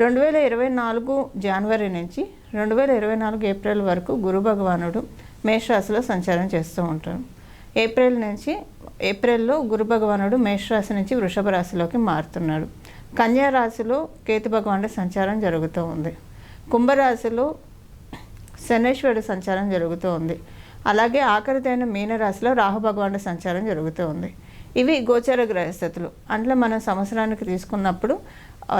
రెండు వేల ఇరవై నాలుగు జనవరి నుంచి రెండు వేల ఇరవై నాలుగు ఏప్రిల్ వరకు గురు భగవానుడు మేషరాశిలో సంచారం చేస్తూ ఉంటాడు ఏప్రిల్ నుంచి ఏప్రిల్లో గురు భగవానుడు మేషరాశి నుంచి వృషభ రాశిలోకి మారుతున్నాడు. కన్యా రాశిలో కేతు భగవానుడి సంచారం జరుగుతూ ఉంది. కుంభరాశిలో శనేశ్వరుడు సంచారం జరుగుతూ ఉంది. అలాగే ఆఖరిదైన మీనరాశిలో రాహు భగవానుడి సంచారం జరుగుతూ ఉంది. ఇవి గోచర గ్రహస్థితులు. అందులో మనం సంవత్సరానికి తీసుకున్నప్పుడు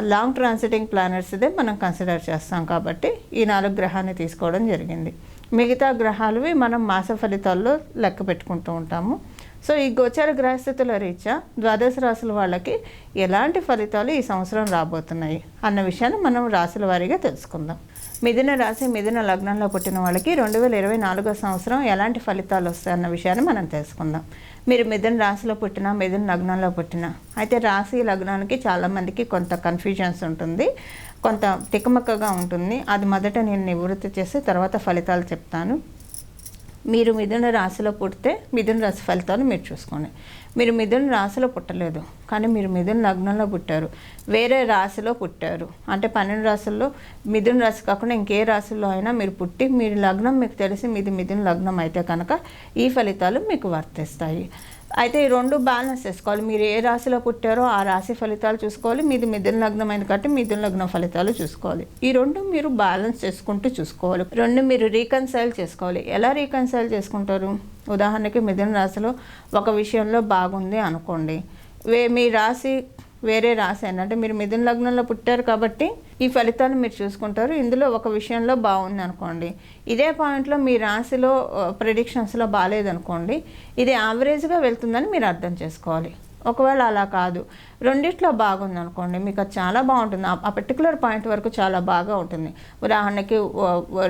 లాంగ్ ట్రాన్సిటింగ్ ప్లానెట్స్ ఇదే మనం కన్సిడర్ చేస్తాం కాబట్టి ఈ నాలుగు గ్రహాన్ని తీసుకోవడం జరిగింది. మిగతా గ్రహాలవి మనం మాస ఫలితాల్లో లెక్క పెట్టుకుంటూ ఉంటాము. సో ఈ గోచార గ్రహస్థితుల రీత్యా ద్వాదశ రాశుల వాళ్ళకి ఎలాంటి ఫలితాలు ఈ సంవత్సరం రాబోతున్నాయి అన్న విషయాన్ని మనం రాశుల వారీగా తెలుసుకుందాం. మిథున రాశి మిథున లగ్నంలో పుట్టిన వాళ్ళకి రెండు వేల ఇరవై నాలుగో సంవత్సరం ఎలాంటి ఫలితాలు వస్తాయి అన్న విషయాన్ని మనం తెలుసుకుందాం. మీరు మిథున రాశిలో పుట్టినా మిథున లగ్నంలో పుట్టినా అయితే రాశి లగ్నానికి చాలామందికి కొంత కన్ఫ్యూజన్స్ ఉంటుంది కొంత తికమకగా ఉంటుంది. అది మొదట నేను నివృత్తి చేసి తర్వాత ఫలితాలు చెప్తాను. మీరు మిథున రాశిలో పుడితే మిథున రాశి ఫలితాలు మీరు చూసుకోండి. మీరు మిథున రాశిలో పుట్టలేదు కానీ మీరు మిథున లగ్నంలో పుట్టారు. వేరే రాశిలో పుట్టారు. అంటే పన్నెండు రాశుల్లో మిథున రాశి కాకుండా ఇంకే రాశిలో అయినా మీరు పుట్టి మీరు లగ్నం మీకు తెలిసి మీది మిథున లగ్నం అయితే కనుక ఈ ఫలితాలు మీకు వర్తిస్తాయి. అయితే ఈ రెండు బ్యాలెన్స్ చేసుకోవాలి. మీరు ఏ రాశిలో పుట్టారో ఆ రాశి ఫలితాలు చూసుకోవాలి. మీది మిథున లగ్నం అయింది కాబట్టి మిథున లగ్నం ఫలితాలు చూసుకోవాలి. ఈ రెండు మీరు బ్యాలెన్స్ చేసుకుంటూ చూసుకోవాలి. రెండు మీరు రీకన్సైల్ చేసుకోవాలి. ఎలా రీకన్సైల్ చేసుకుంటారు? ఉదాహరణకి మిథున రాశిలో ఒక విషయంలో బాగుంది అనుకోండి. వే మీ రాశి వేరే రాశి అంటే మీరు మిథున లగ్నంలో పుట్టారు కాబట్టి ఈ ఫలితాలు మీరు చూసుకుంటారు. ఇందులో ఒక విషయంలో బాగుంది అనుకోండి. ఇదే పాయింట్లో మీ రాశిలో ప్రిడిక్షన్స్లో బాగాలేదనుకోండి ఇది యావరేజ్గా వెళ్తుందని మీరు అర్థం చేసుకోవాలి. ఒకవేళ అలా కాదు. రెండిట్లో బాగుంది అనుకోండి మీకు అది చాలా బాగుంటుంది. ఆ- ఆ పర్టికులర్ పాయింట్ వరకు చాలా బాగా ఉంటుంది. ఉదాహరణకి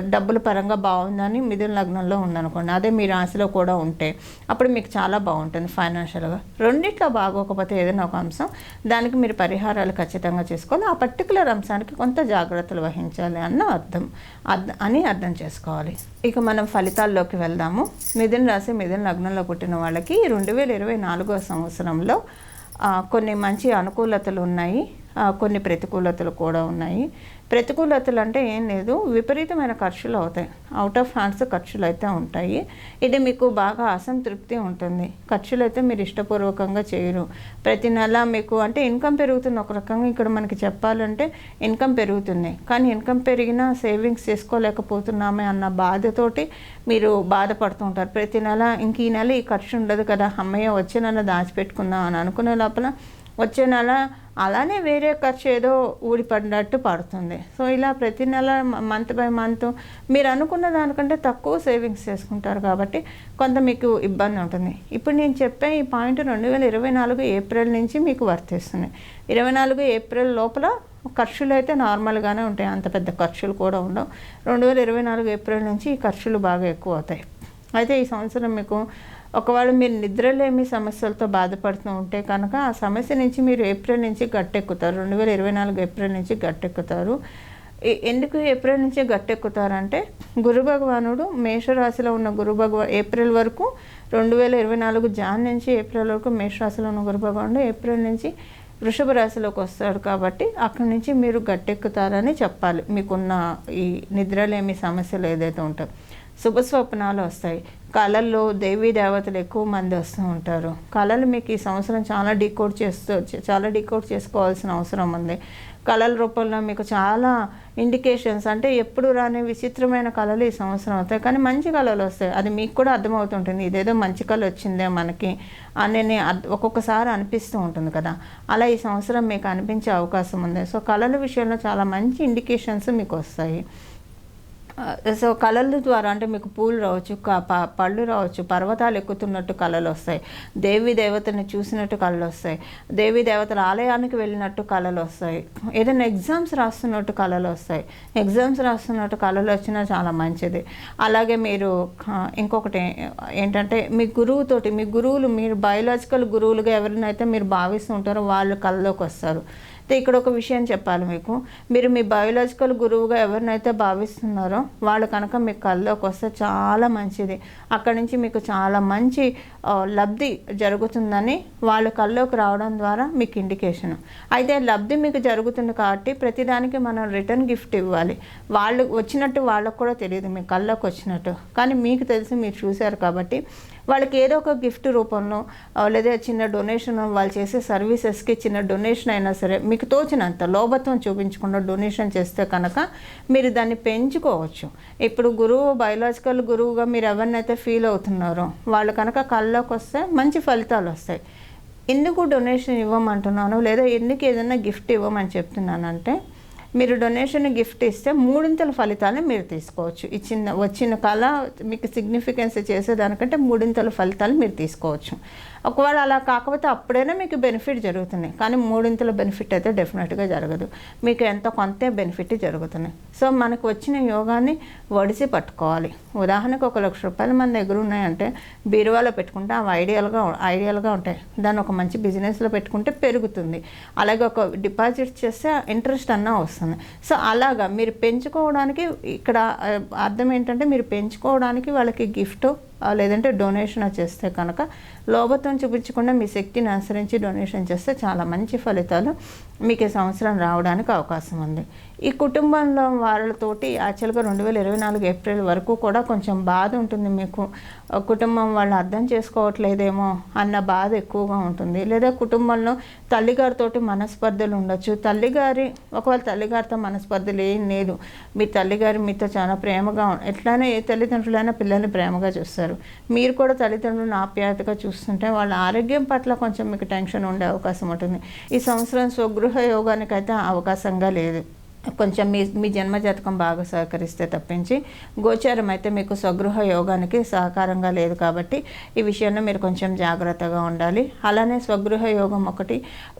డబ్బుల పరంగా బాగుందని మిథున లగ్నంలో ఉందనుకోండి అదే మీ రాశిలో కూడా ఉంటే అప్పుడు మీకు చాలా బాగుంటుంది ఫైనాన్షియల్గా రెండిట్లో బాగోకపోతే ఏదైనా ఒక అంశం దానికి మీరు పరిహారాలు ఖచ్చితంగా చేసుకొని ఆ పర్టికులర్ అంశానికి కొంత జాగ్రత్తలు వహించాలి అన్న అర్థం అర్థ- అని అర్థం చేసుకోవాలి. ఇక మనం ఫలితాల్లోకి వెళ్దాము. మిథున రాశి మిథున లగ్నంలో పుట్టిన వాళ్ళకి రెండు వేల ఇరవై నాలుగో సంవత్సరంలో కొన్ని మంచి అనుకూలతలు ఉన్నాయి. కొన్ని ప్రతికూలతలు కూడా ఉన్నాయి. ప్రతికూలతలు అంటే ఏం లేదు. విపరీతమైన ఖర్చులు అవుతాయి. అవుట్ ఆఫ్ హ్యాండ్స్ ఖర్చులు అయితే ఉంటాయి. ఇది మీకు బాగా అసంతృప్తి ఉంటుంది. ఖర్చులు అయితే మీరు ఇష్టపూర్వకంగా చేయరు. ప్రతి నెల మీకు అంటే ఇన్కమ్ పెరుగుతుంది. ఒక రకంగా ఇక్కడ మనకి చెప్పాలంటే ఇన్కమ్ పెరుగుతుంది. కానీ ఇన్కమ్ పెరిగినా సేవింగ్స్ చేసుకోలేకపోతున్నామే అన్న బాధతోటి మీరు బాధపడుతూ ఉంటారు. ప్రతి నెల ఇంక ఈ నెల ఈ ఖర్చు ఉండదు కదా. అమ్మయ్య వచ్చే నెల దాచిపెట్టుకుందాం అని అనుకునే లోపల వచ్చే నెల అలానే వేరే ఖర్చు ఏదో ఊడిపడినట్టు పడుతుంది. సో ఇలా ప్రతి నెల మంత్ బై మంత్ మీరు అనుకున్న దానికంటే తక్కువ సేవింగ్స్ చేసుకుంటారు కాబట్టి కొంత మీకు ఇబ్బంది ఉంటుంది. ఇప్పుడు నేను చెప్పే ఈ పాయింట్ రెండు వేల ఇరవై నాలుగు ఏప్రిల్ నుంచి మీకు వర్తిస్తుంది. ఇరవై నాలుగు ఏప్రిల్ లోపల ఖర్చులు అయితే నార్మల్గానే ఉంటాయి. అంత పెద్ద ఖర్చులు కూడా ఉండవు. రెండు వేల ఇరవై నాలుగు ఏప్రిల్ నుంచి ఈ ఖర్చులు బాగా ఎక్కువ అవుతాయి. అయితే ఈ సంవత్సరం మీకు ఒకవేళ మీరు నిద్రలేమి సమస్యలతో బాధపడుతూ ఉంటే కనుక ఆ సమస్య నుంచి మీరు ఏప్రిల్ నుంచి గట్టెక్కుతారు. రెండు వేల ఇరవై నాలుగు ఏప్రిల్ నుంచి గట్టెక్కుతారు. ఎందుకు ఏప్రిల్ నుంచి గట్టెక్కుతారంటే గురు భగవానుడు మేషరాశిలో ఉన్న గురు భగవా ఏప్రిల్ వరకు రెండు వేల ఇరవై నాలుగు జాన్ నుంచి ఏప్రిల్ వరకు మేషరాశిలో ఉన్న గురు భగవానుడు ఏప్రిల్ నుంచి వృషభ రాశిలోకి వస్తాడు కాబట్టి అక్కడి నుంచి మీరు గట్టెక్కుతారని చెప్పాలి. మీకున్న ఈ నిద్రలేమి సమస్యలు ఏదైతే ఉంటాయో శుభ స్వప్నాలు వస్తాయి. కళల్లో దేవీ దేవతలు ఎక్కువ మంది వస్తూ ఉంటారు. కళలు మీకు ఈ సంవత్సరం చాలా డీకోడ్ చేస్తూ చాలా డీకోడ్ చేసుకోవాల్సిన అవసరం ఉంది. కళల రూపంలో మీకు చాలా ఇండికేషన్స్ అంటే ఎప్పుడు రాని విచిత్రమైన కళలు ఈ సంవత్సరం అవుతాయి కానీ మంచి కళలు వస్తాయి. అది మీకు కూడా అర్థమవుతుంటుంది. ఇదేదో మంచి కళ వచ్చిందే మనకి అని ఒక్కొక్కసారి అనిపిస్తూ ఉంటుంది కదా. అలా ఈ సంవత్సరం మీకు అనిపించే అవకాశం ఉంది. సో కళల విషయంలో చాలా మంచి ఇండికేషన్స్ మీకు వస్తాయి. సో కళల ద్వారా అంటే మీకు పూలు రావచ్చు పళ్ళు రావచ్చు పర్వతాలు ఎక్కుతున్నట్టు కళలు వస్తాయి. దేవి దేవతని చూసినట్టు కళలు వస్తాయి. దేవి దేవతల ఆలయానికి వెళ్ళినట్టు కళలు వస్తాయి. ఏదైనా ఎగ్జామ్స్ రాస్తున్నట్టు కళలు వస్తాయి. ఎగ్జామ్స్ రాస్తున్నట్టు కళలు వచ్చినా చాలా మంచిది. అలాగే మీరు ఇంకొకటి ఏంటంటే మీ గురువుతోటి మీ గురువులు మీరు బయోలాజికల్ గురువులుగా ఎవరినైతే మీరు భావిస్తుంటారో వాళ్ళు కళలోకి వస్తారు. ఇక్కడ ఒక విషయం చెప్పాలి మీకు. మీరు మీ బయోలాజికల్ గురువుగా ఎవరినైతే భావిస్తున్నారో వాళ్ళు కనుక మీ కళ్ళలోకి వస్తే చాలా మంచిది. అక్కడి నుంచి మీకు చాలా మంచి లబ్ధి జరుగుతుందని వాళ్ళ కళ్ళలోకి రావడం ద్వారా మీకు ఇండికేషన్ అయితే లబ్ధి మీకు జరుగుతుంది కాబట్టి ప్రతిదానికి మనం రిటర్న్ గిఫ్ట్ ఇవ్వాలి. వాళ్ళు వచ్చినట్టు వాళ్ళకు కూడా తెలియదు మీ కళ్ళలోకి వచ్చినట్టు. కానీ మీకు తెలిసి మీరు చూశారు కాబట్టి వాళ్ళకి ఏదో ఒక గిఫ్ట్ రూపంలో లేదా చిన్న డొనేషన్ వాళ్ళు చేసే సర్వీసెస్కి చిన్న డొనేషన్ అయినా సరే మీకు తోచినంత లోభత్వం చూపించకుండా డొనేషన్ చేస్తే కనుక మీరు దాన్ని పెంచుకోవచ్చు. ఇప్పుడు గురువు బయలాజికల్ గురువుగా మీరు ఎవరినైతే ఫీల్ అవుతున్నారో వాళ్ళు కనుక కళ్ళలోకి వస్తే మంచి ఫలితాలు వస్తాయి. ఎందుకు డొనేషన్ ఇవ్వమంటున్నాను? లేదా ఎందుకు ఏదైనా గిఫ్ట్ ఇవ్వమని చెప్తున్నానంటే మీరు డొనేషన్ గిఫ్ట్ ఇస్తే మూడింతల ఫలితాలను మీరు తీసుకోవచ్చు. ఇచ్చిన వచ్చిన కళ మీకు సిగ్నిఫికెన్స్ చేసేదానికంటే మూడింతల ఫలితాలు మీరు తీసుకోవచ్చు. ఒకవేళ అలా కాకపోతే అప్పుడైనా మీకు బెనిఫిట్ జరుగుతుంది. కానీ మూడింతల బెనిఫిట్ అయితే డెఫినెట్గా జరగదు. మీకు ఎంత కొంత బెనిఫిట్ జరుగుతున్నాయి సో మనకు వచ్చిన యోగాన్ని వడిసి పట్టుకోవాలి. ఉదాహరణకు ఒక లక్ష రూపాయలు మన దగ్గర ఉన్నాయంటే బీరువాలో పెట్టుకుంటే అవి ఐడియల్గా ఐడియల్గా ఉంటాయి. దాన్ని ఒక మంచి బిజినెస్లో పెట్టుకుంటే పెరుగుతుంది. అలాగే ఒక డిపాజిట్ చేస్తే ఇంట్రెస్ట్ అన్నా వస్తుంది. సో అలాగా మీరు పెంచుకోవడానికి ఇక్కడ అర్థం ఏంటంటే మీరు పెంచుకోవడానికి వాళ్ళకి గిఫ్ట్ లేదంటే డొనేషన్ చేస్తే కనుక లోభత్వం చూపించకుండా మీ శక్తిని అనుసరించి డొనేషన్ చేస్తే చాలా మంచి ఫలితాలు. మీకు ఈ సంవత్సరం రావడానికి అవకాశం ఉంది. ఈ కుటుంబంలో వాళ్ళతోటి యాక్చువల్గా రెండు వేల ఇరవై నాలుగు ఏప్రిల్ వరకు కూడా కొంచెం బాధ ఉంటుంది మీకు. కుటుంబం వాళ్ళు అర్థం చేసుకోవట్లేదేమో అన్న బాధ ఎక్కువగా ఉంటుంది. లేదా కుటుంబంలో తల్లిగారితోటి మనస్పర్ధలు ఉండొచ్చు. తల్లిగారి ఒకవేళ తల్లిగారితో మనస్పర్ధలు ఏం లేదు. మీ తల్లిగారు మీతో చాలా ప్రేమగా ఉం- ఎట్లయినా ఏ తల్లిదండ్రులైనా పిల్లల్ని ప్రేమగా చూస్తారు. మీరు కూడా తల్లిదండ్రులను ఆప్యాయతగా చూస్తుంటే వాళ్ళ ఆరోగ్యం పట్ల కొంచెం మీకు టెన్షన్ ఉండే అవకాశం ఉంటుంది. ఈ సంవత్సరం స్వగృహ యోగానికైతే అవకాశంగా లేదు. కొంచెం మీ మీ జన్మజాతకం బాగా సహకరిస్తే తప్పించి గోచారం అయితే మీకు స్వగృహ యోగానికి సహకారంగా లేదు కాబట్టి ఈ విషయంలో మీరు కొంచెం జాగ్రత్తగా ఉండాలి. అలానే స్వగృహ యోగం ఒకటి.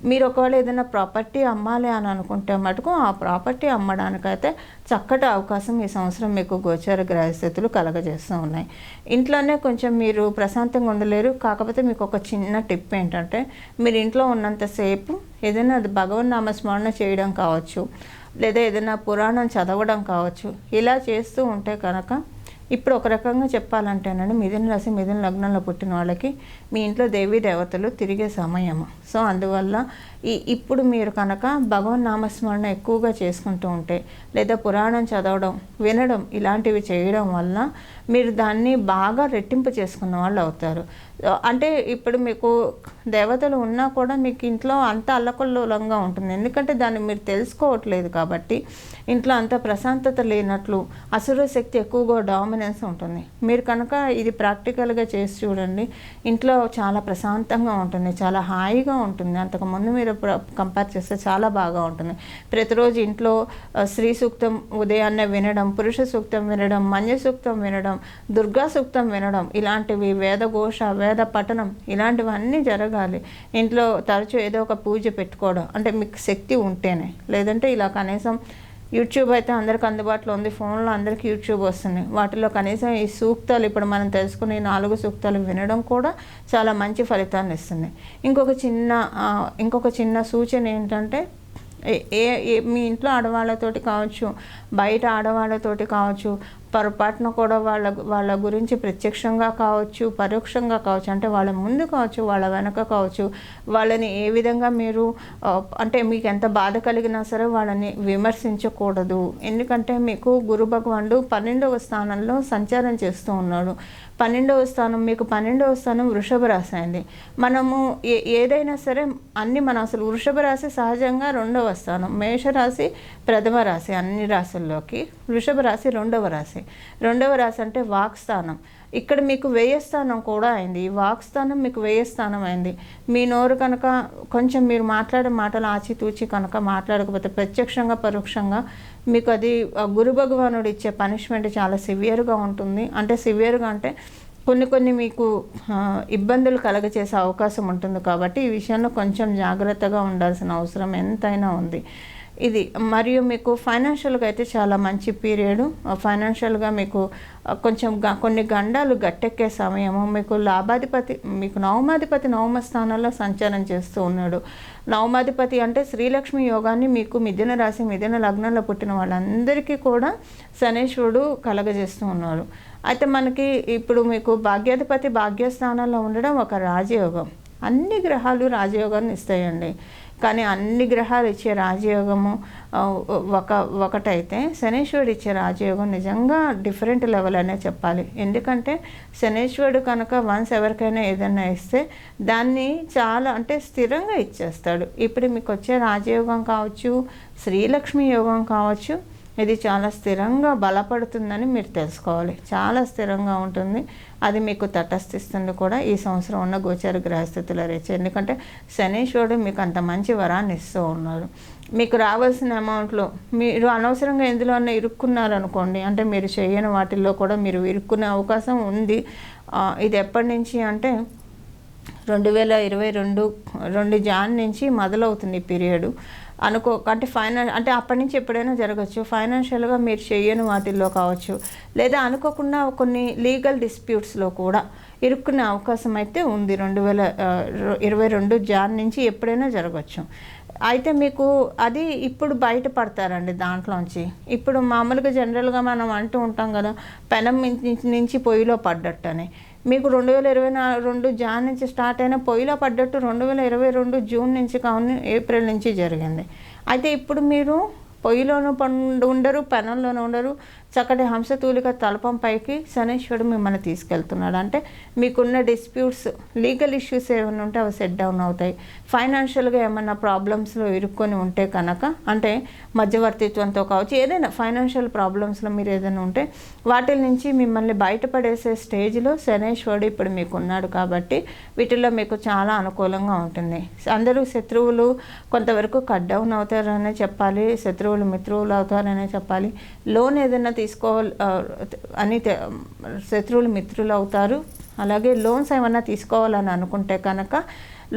మీరు ఒకవేళ ఏదైనా ప్రాపర్టీ అమ్మాలి అని అనుకుంటే మటుకు ఆ ప్రాపర్టీ అమ్మడానికైతే చక్కటి అవకాశం ఈ సంవత్సరం మీకు గోచార గ్రహస్థితులు కలగజేస్తూ ఉన్నాయి. ఇంట్లోనే కొంచెం మీరు ప్రశాంతంగా ఉండలేరు. కాకపోతే మీకు ఒక చిన్న టిప్ ఏంటంటే మీరు ఇంట్లో ఉన్నంతసేపు ఏదైనా అది భగవన్ నామస్మరణ చేయడం కావచ్చు. లేదా ఏదైనా పురాణం చదవడం కావచ్చు ఇలా చేస్తూ ఉంటే కనుక ఇప్పుడు ఒక రకంగా చెప్పాలంటేనండి మిథున రాశి మిథున లగ్నంలో పుట్టిన వాళ్ళకి మీ ఇంట్లో దేవీ దేవతలు తిరిగే సమయము. సో అందువల్ల ఈ ఇప్పుడు మీరు కనుక భగవన్ నామస్మరణ ఎక్కువగా చేసుకుంటూ ఉంటే లేదా పురాణం చదవడం వినడం ఇలాంటివి చేయడం వల్ల మీరు దాన్ని బాగా రెట్టింపు చేసుకున్న వాళ్ళు అవుతారు. అంటే ఇప్పుడు మీకు దేవతలు ఉన్నా కూడా మీకు ఇంట్లో అంత అల్లకల్లోలంగా ఉంటుంది. ఎందుకంటే దాన్ని మీరు తెలుసుకోవట్లేదు కాబట్టి ఇంట్లో అంత ప్రశాంతత లేనట్లు అసుర శక్తి ఎక్కువగా డామినెన్స్ ఉంటుంది. మీరు కనుక ఇది ప్రాక్టికల్గా చేసి చూడండి. ఇంట్లో చాలా ప్రశాంతంగా ఉంటుంది. చాలా హాయిగా ఉంటుంది. అంతకుముందు మీరు కంపేర్ చేస్తే చాలా బాగా ఉంటుంది. ప్రతిరోజు ఇంట్లో స్త్రీ సూక్తం ఉదయాన్నే వినడం పురుష సూక్తం వినడం మన్య సూక్తం వినడం దుర్గా సూక్తం వినడం ఇలాంటివి వేదఘోష వేద పఠనం ఇలాంటివన్నీ జరగాలి. ఇంట్లో తరచూ ఏదో ఒక పూజ పెట్టుకోవడం. అంటే మీకు శక్తి ఉంటేనే. లేదంటే ఇలా కనీసం యూట్యూబ్ అయితే అందరికి అందుబాటులో ఉంది. ఫోన్లో అందరికీ యూట్యూబ్ వస్తుంది. వాటిలో కనీసం ఈ సూక్తాలు ఇప్పుడు మనం తెలుసుకునే నాలుగు సూక్తాలు వినడం కూడా చాలా మంచి ఫలితాన్ని ఇస్తుంది. ఇంకొక చిన్న ఇంకొక చిన్న సూచన ఏంటంటే ఏ- ఏ- మీ ఇంట్లో ఆడవాళ్ళతోటి కావచ్చు బయట ఆడవాళ్ళతోటి కావచ్చు పొరపాటున కూడా వాళ్ళ వాళ్ళ గురించి ప్రత్యక్షంగా కావచ్చు పరోక్షంగా కావచ్చు అంటే వాళ్ళ ముందు కావచ్చు వాళ్ళ వెనక కావచ్చు వాళ్ళని ఏ విధంగా మీరు అంటే మీకు ఎంత బాధ కలిగినా సరే వాళ్ళని విమర్శించకూడదు. ఎందుకంటే మీకు గురు భగవానుడు పన్నెండవ స్థానంలో సంచారం చేస్తూ ఉన్నాడు. పన్నెండవ స్థానం మీకు పన్నెండవ స్థానం వృషభ రాశి అయింది మనము ఏ ఏదైనా సరే అన్ని మనం అసలు వృషభ రాశి సహజంగా రెండవ స్థానం. మేషరాశి ప్రథమ రాశి అన్ని రాశుల్లోకి. వృషభ రాశి రెండవ రాశి. రెండవ రాశి అంటే వాక్ స్థానం. ఇక్కడ మీకు వ్యయస్థానం కూడా అయింది. ఈ వాక్స్థానం మీకు వ్యయస్థానం అయింది. మీ నోరు కనుక కొంచెం మీరు మాట్లాడే మాటలు ఆచితూచి కనుక మాట్లాడకపోతే ప్రత్యక్షంగా పరోక్షంగా మీకు అది ఆ, గురు భగవానుడు ఇచ్చే పనిష్మెంట్ చాలా సివియర్గా ఉంటుంది. అంటే సివియర్గా అంటే కొన్ని కొన్ని మీకు ఇబ్బందులు కలగచేసే అవకాశం ఉంటుంది కాబట్టి ఈ విషయంలో కొంచెం జాగ్రత్తగా ఉండాల్సిన అవసరం ఎంతైనా ఉంది. ఇది మరియు మీకు ఫైనాన్షియల్గా అయితే చాలా మంచి పీరియడ్ ఫైనాన్షియల్గా మీకు కొంచెం గ- కొన్ని గండాలు గట్టెక్కే సమయము. మీకు లాభాధిపతి మీకు నవమాధిపతి నవమ స్థానంలో సంచారం చేస్తూ ఉన్నాడు. నవమాధిపతి అంటే శ్రీలక్ష్మి యోగాన్ని మీకు మిథున రాశి మిథున లగ్నంలో పుట్టిన వాళ్ళందరికీ కూడా శనేశ్వరుడు కలగజేస్తూ ఉన్నాడు అయితే మనకి ఇప్పుడు మీకు భాగ్యాధిపతి భాగ్యస్థానంలో ఉండడం ఒక రాజయోగం. అన్ని గ్రహాలు రాజయోగాన్ని ఇస్తాయండి. కానీ అన్ని గ్రహాలు ఇచ్చే రాజయోగము ఒక ఒకటైతే శనీశ్వరుడు ఇచ్చే రాజయోగం నిజంగా డిఫరెంట్ లెవెల్ అనే చెప్పాలి. ఎందుకంటే శనీశ్వరుడు కనుక వన్స్ ఎవరికైనా ఏదైనా ఇస్తే దాన్ని చాలా అంటే స్థిరంగా ఇచ్చేస్తాడు. ఇప్పుడు మీకు వచ్చే రాజయోగం కావచ్చు శ్రీలక్ష్మి యోగం కావచ్చు ఇది చాలా స్థిరంగా బలపడుతుందని మీరు తెలుసుకోవాలి. చాలా స్థిరంగా ఉంటుంది. అది మీకు తటస్థిస్తుంది కూడా ఈ సంవత్సరం ఉన్న గోచార గ్రహస్థితుల రీత్యా ఎందుకంటే శనీశ్వరుడు మీకు అంత మంచి వరాన్ని ఇస్తూ ఉన్నారు. మీకు రావాల్సిన అమౌంట్లో మీరు అనవసరంగా ఎందులో ఇరుక్కున్నారనుకోండి అంటే మీరు చేయని వాటిల్లో కూడా మీరు ఇరుక్కునే అవకాశం ఉంది. ఇది ఎప్పటి నుంచి అంటే రెండు వేల ఇరవై రెండు రెండు జాన్ నుంచి మొదలవుతుంది ఈ పీరియడ్. అనుకో అంటే ఫైనాన్స్ అంటే అప్పటి నుంచి ఎప్పుడైనా జరగచ్చు. ఫైనాన్షియల్గా మీరు చేయని వాటిల్లో కావచ్చు. లేదా అనుకోకుండా కొన్ని లీగల్ డిస్ప్యూట్స్లో కూడా ఇరుక్కునే అవకాశం అయితే ఉంది. రెండు వేల ఇరవై రెండు జాన్ నుంచి ఎప్పుడైనా జరగచ్చు. అయితే మీకు అది ఇప్పుడు బయటపడతారండి దాంట్లోంచి. ఇప్పుడు మామూలుగా జనరల్గా మనం అంటూ ఉంటాం కదా పెనం నుంచి పొయ్యిలో పడ్డట్టు అని మీకు రెండు వేల ఇరవై నాలుగు రెండు జాన్ నుంచి స్టార్ట్ అయిన పొయ్యిలో పడ్డట్టు రెండు వేల ఇరవై రెండు జూన్ నుంచి కావున ఏప్రిల్ నుంచి జరిగింది. అయితే ఇప్పుడు మీరు పొయ్యిలోనూ పండు ఉండరు పెనంలోనూ ఉండరు చక్కటి హంసతూలిక తలపం పైకి శనీశ్వరుడు మిమ్మల్ని తీసుకెళ్తున్నాడు. అంటే మీకున్న డిస్ప్యూట్స్ లీగల్ ఇష్యూస్ ఏమైనా ఉంటే అవి సెట్ డౌన్ అవుతాయి. ఫైనాన్షియల్గా ఏమైనా ప్రాబ్లమ్స్లో ఇరుక్కొని ఉంటే కనుక అంటే మధ్యవర్తిత్వంతో కావచ్చు ఏదైనా ఫైనాన్షియల్ ప్రాబ్లమ్స్లో మీరు ఏదైనా ఉంటే వాటి నుంచి మిమ్మల్ని బయటపడేసే స్టేజ్లో శనేశ్వరుడు ఇప్పుడు మీకు ఉన్నాడు కాబట్టి వీటిల్లో మీకు చాలా అనుకూలంగా ఉంటుంది. అందరూ శత్రువులు కొంతవరకు కట్ డౌన్ అవుతారనే చెప్పాలి శత్రువులు మిత్రువులు అవుతారనే చెప్పాలి. లోన్ ఏదైనా తీసుకోవాలి అని శత్రువులు మిత్రులు అవుతారు. అలాగే లోన్స్ ఏమన్నా తీసుకోవాలని అనుకుంటే కనుక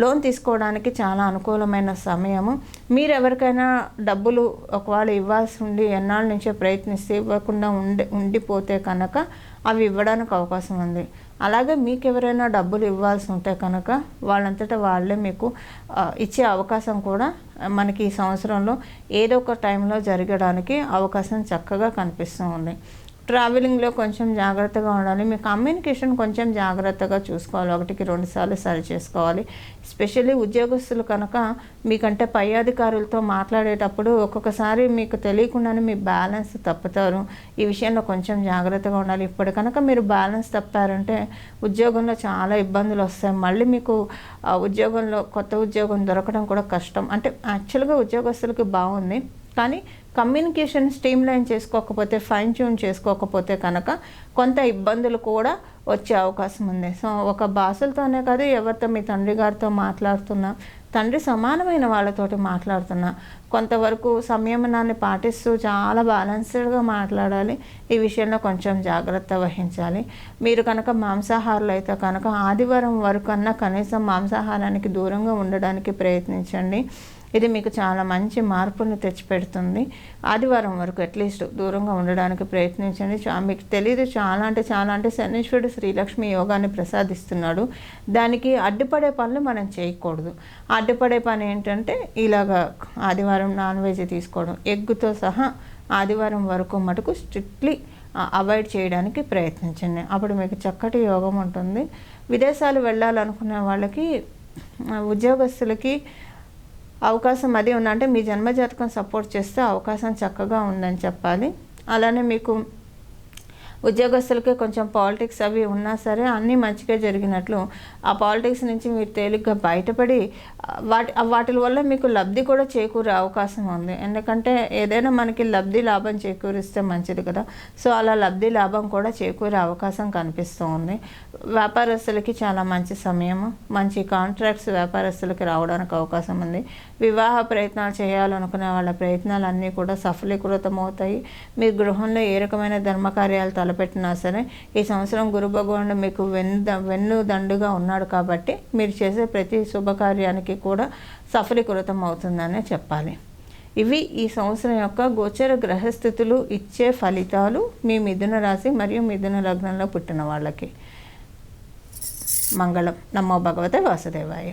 లోన్ తీసుకోవడానికి చాలా అనుకూలమైన సమయము. మీరు ఎవరికైనా డబ్బులు ఒకవేళ ఇవ్వాల్సి ఉండి ఎన్నాళ్ళ నుంచో ప్రయత్నిస్తే ఇవ్వకుండా ఉండి ఉండిపోతే కనుక అవి ఇవ్వడానికి అవకాశం ఉంది. అలాగే మీకు ఎవరైనా డబ్బులు ఇవ్వాల్సి ఉంటే కనుక వాళ్ళంతటా వాళ్ళే మీకు ఇచ్చే అవకాశం కూడా మనకి ఈ సంవత్సరంలో ఏదో ఒక టైంలో జరగడానికి అవకాశం చక్కగా కనిపిస్తూ ఉంది. ట్రావెలింగ్లో కొంచెం జాగ్రత్తగా ఉండాలి. మీ కమ్యూనికేషన్ కొంచెం జాగ్రత్తగా చూసుకోవాలి. ఒకటికి రెండు సార్లు సరి చేసుకోవాలి. ఎస్పెషల్లీ ఉద్యోగస్తులు కనుక మీకంటే పై అధికారులతో మాట్లాడేటప్పుడు ఒక్కొక్కసారి మీకు తెలియకుండానే మీ బ్యాలెన్స్ తప్పుతారు. ఈ విషయంలో కొంచెం జాగ్రత్తగా ఉండాలి. ఇప్పుడు కనుక మీరు బ్యాలెన్స్ తప్పారంటే ఉద్యోగంలో చాలా ఇబ్బందులు వస్తాయి. మళ్ళీ మీకు ఉద్యోగంలో కొత్త ఉద్యోగం దొరకడం కూడా కష్టం. అంటే యాక్చువల్గా ఉద్యోగస్తులకి బాగుంది. కానీ కమ్యూనికేషన్ స్ట్రీమ్ లైన్ చేసుకోకపోతే ఫైన్ ట్యూన్ చేసుకోకపోతే కనుక కొంత ఇబ్బందులు కూడా వచ్చే అవకాశం ఉంది. సో ఒక భాషలతోనే కాదు ఎవరితో మీ తండ్రి గారితో మాట్లాడుతున్నా తండ్రి సమానమైన వాళ్ళతోటి మాట్లాడుతున్నా కొంతవరకు సంయమనాన్ని పాటిస్తూ చాలా బ్యాలెన్స్డ్గా మాట్లాడాలి. ఈ విషయంలో కొంచెం జాగ్రత్త వహించాలి. మీరు కనుక మాంసాహారులు అయితే కనుక ఆదివారం వరకు అన్నా కనీసం మాంసాహారానికి దూరంగా ఉండడానికి ప్రయత్నించండి. ఇది మీకు చాలా మంచి మార్పులను తెచ్చిపెడుతుంది. ఆదివారం వరకు అట్లీస్ట్ దూరంగా ఉండడానికి ప్రయత్నించండి. మీకు తెలియదు చాలా అంటే చాలా అంటే శనీశ్వరుడు శ్రీలక్ష్మి యోగాన్ని ప్రసాదిస్తున్నాడు. దానికి అడ్డుపడే పనులు మనం చేయకూడదు. అడ్డుపడే పని ఏంటంటే ఇలాగా ఆదివారం నాన్ వెజ్ తీసుకోవడం. ఎగ్గుతో సహా ఆదివారం వరకు మటుకు స్ట్రిక్ట్లీ అవాయిడ్ చేయడానికి ప్రయత్నించండి. అప్పుడు మీకు చక్కటి యోగం ఉంటుంది. విదేశాలు వెళ్ళాలనుకునే వాళ్ళకి ఉద్యోగస్తులకి అవకాశం అది ఉందంటే అంటే మీ జన్మజాతకం సపోర్ట్ చేస్తే అవకాశం చక్కగా ఉందని చెప్పాలి. అలానే మీకు ఉద్యోగస్తులకి కొంచెం పాలిటిక్స్ అవి ఉన్నా సరే అన్నీ మంచిగా జరిగినట్లు ఆ పాలిటిక్స్ నుంచి మీరు తేలిగ్గా బయటపడి వాటి వాటి వల్ల మీకు లబ్ధి కూడా చేకూరే అవకాశం ఉంది. ఎందుకంటే ఏదైనా మనకి లబ్ధి లాభం చేకూరిస్తే మంచిది కదా. సో అలా లబ్ధి లాభం కూడా చేకూరే అవకాశం కనిపిస్తూ ఉంది. వ్యాపారస్తులకి చాలా మంచి సమయం మంచి కాంట్రాక్ట్స్ వ్యాపారస్తులకి రావడానికి అవకాశం ఉంది. వివాహ ప్రయత్నాలు చేయాలనుకునే వాళ్ళ ప్రయత్నాలన్నీ కూడా సఫలీకృతం అవుతాయి మీ గృహంలో ఏ రకమైన ధర్మకార్యాలు తలపెట్టినా సరే ఈ సంవత్సరం గురు భగవానుడు మీకు వెన్ను వెన్ను దండుగా ఉన్నాడు కాబట్టి మీరు చేసే ప్రతి శుభకార్యానికి కూడా సఫలీకృతం అవుతుందనే చెప్పాలి. ఇవి ఈ సంవత్సరం యొక్క గోచర గ్రహస్థితులు ఇచ్చే ఫలితాలు మీ మిథున రాశి మరియు మిథున లగ్నంలో పుట్టిన వాళ్ళకి. మంగళం. నమో భగవతే వాసుదేవాయ.